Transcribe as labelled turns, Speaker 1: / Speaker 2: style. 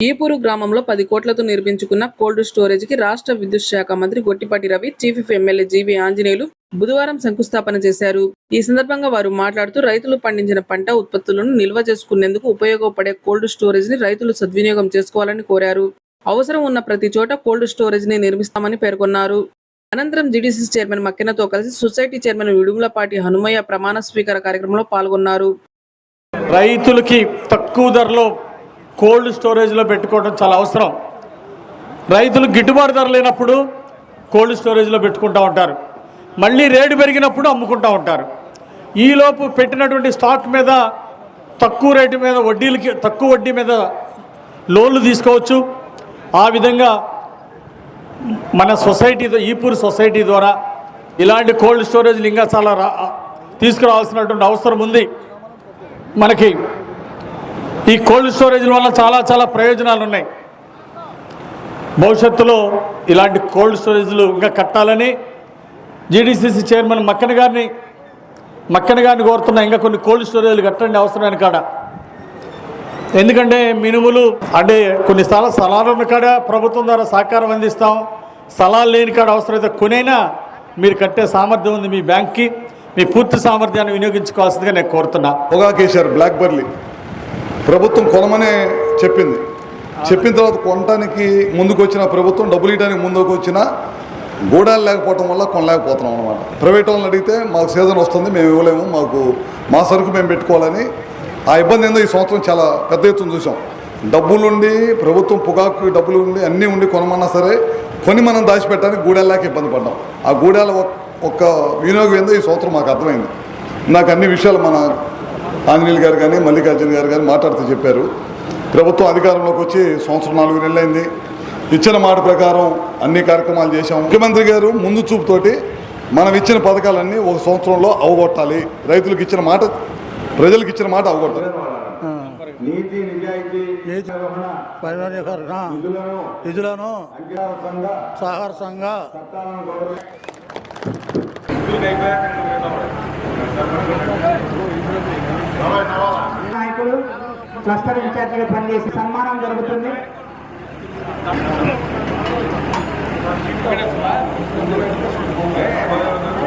Speaker 1: ఈపూరు గ్రామంలో పది కోట్లతో నిర్మించుకున్న కోల్డ్ స్టోరేజ్కి రాష్ట్ర విద్యుత్ శాఖ మంత్రి Gottipati Ravi chief MLA G V Anjaneyulu బుధవారం శంకుస్థాపన చేశారు. ఈ సందర్భంగా వారు మాట్లాడుతూ రైతులు పండించిన పంట ఉత్పత్తులను నిల్వ చేసుకునేందుకు ఉపయోగపడే కోల్డ్ స్టోరేజ్ని రైతులు సద్వినియోగం చేసుకోవాలని కోరారు. అవసరం ఉన్న ప్రతి చోట కోల్డ్ స్టోరేజ్ని నిర్మిస్తామని పేర్కొన్నారు. అనంతరం జీడీసీ చైర్మన్ మక్కెనతో కలిసి సొసైటీ చైర్మన్ విడుములపాటి హనుమయ్య ప్రమాణ స్వీకార కార్యక్రమంలో పాల్గొన్నారు.
Speaker 2: రైతులకి తక్కువ ధరలో కోల్డ్ స్టోరేజ్లో పెట్టుకోవడం చాలా అవసరం. రైతులు గిట్టుబాటు ధర లేనప్పుడు కోల్డ్ స్టోరేజ్లో పెట్టుకుంటూ ఉంటారు. మళ్ళీ రేటు పెరిగినప్పుడు అమ్ముకుంటూ ఉంటారు. ఈలోపు పెట్టినటువంటి స్టాక్ మీద తక్కువ రేటు మీద వడ్డీలకి తక్కువ వడ్డీ మీద లోన్లు తీసుకోవచ్చు. ఆ విధంగా మన సొసైటీతో ఈపూర్ సొసైటీ ద్వారా ఇలాంటి కోల్డ్ స్టోరేజ్లు ఇంకా చాలా రా తీసుకురావాల్సినటువంటి అవసరం ఉంది. మనకి ఈ కోల్డ్ స్టోరేజ్ వల్ల చాలా చాలా ప్రయోజనాలు ఉన్నాయి భవిష్యత్తులో ఇలాంటి కోల్డ్ స్టోరేజ్లు ఇంకా కట్టాలని జీడీసీసీ చైర్మన్ మక్కన గారిని మక్కన గారిని కోరుతున్నా ఇంకా కొన్ని కోల్డ్ స్టోరేజ్లు కట్టండి అవసరమైన కాడ. ఎందుకంటే మినుములు అంటే కొన్ని స్థల స్థలాలు ఉన్న కాడ ప్రభుత్వం ద్వారా సహకారం అందిస్తాం. స్థలాలు లేని కాడ అవసరమైతే కొనైనా మీరు కట్టే సామర్థ్యం ఉంది మీ బ్యాంక్కి. మీ పూర్తి సామర్థ్యాన్ని వినియోగించుకోవాల్సిందిగా నేను కోరుతున్నా.
Speaker 3: పొగాకేశ్వర్ బ్లాక్ బర్లీ. ప్రభుత్వం కొనమనే చెప్పింది. చెప్పిన తర్వాత కొనడానికి ముందుకు వచ్చిన ప్రభుత్వం డబ్బులు ఇవ్వడానికి ముందుకు వచ్చిన గూడాలు లేకపోవడం వల్ల కొనలేకపోతున్నాం అనమాట ప్రైవేట్ వాళ్ళని అడిగితే మాకు సీజన్ వస్తుంది మేము ఇవ్వలేము మాకు మా సరుకు మేము పెట్టుకోవాలని. ఆ ఇబ్బంది ఏందో ఈ సంవత్సరం చాలా పెద్ద ఎత్తున చూసాం. డబ్బులుండి ప్రభుత్వం పొగాకు డబ్బులు ఉండి అన్నీ ఉండి కొనమన్నా సరే కొని మనం దాచిపెట్టడానికి గూడాలు ఇబ్బంది పడ్డాం. ఆ గూడెల ఒక్క వినియోగం ఏందో ఈ సంవత్సరం మాకు అర్థమైంది. నాకు అన్ని విషయాలు మన ఆంజనేయులు గారు కానీ మల్లికార్జున గారు కానీ మాట్లాడుతూ చెప్పారు. ప్రభుత్వం అధికారంలోకి వచ్చి సంవత్సరం నాలుగు నెలలైంది. ఇచ్చిన మాట ప్రకారం అన్ని కార్యక్రమాలు చేశాం. ముఖ్యమంత్రి గారు ముందు చూపుతోటి మనం ఇచ్చిన పథకాలన్నీ ఒక సంవత్సరంలో అవగొట్టాలి. రైతులకు ఇచ్చిన మాట ప్రజలకు ఇచ్చిన మాట అవగొట్టాలి.
Speaker 4: నీతి నిజాయితీ
Speaker 5: నిధులను సహకార సంఘ.
Speaker 4: చట్టాలను
Speaker 6: నాయకులు క్లస్టర్ ఇన్ఛార్జిగా పనిచేసి సన్మానం జరుగుతుంది.
Speaker 4: గౌరవ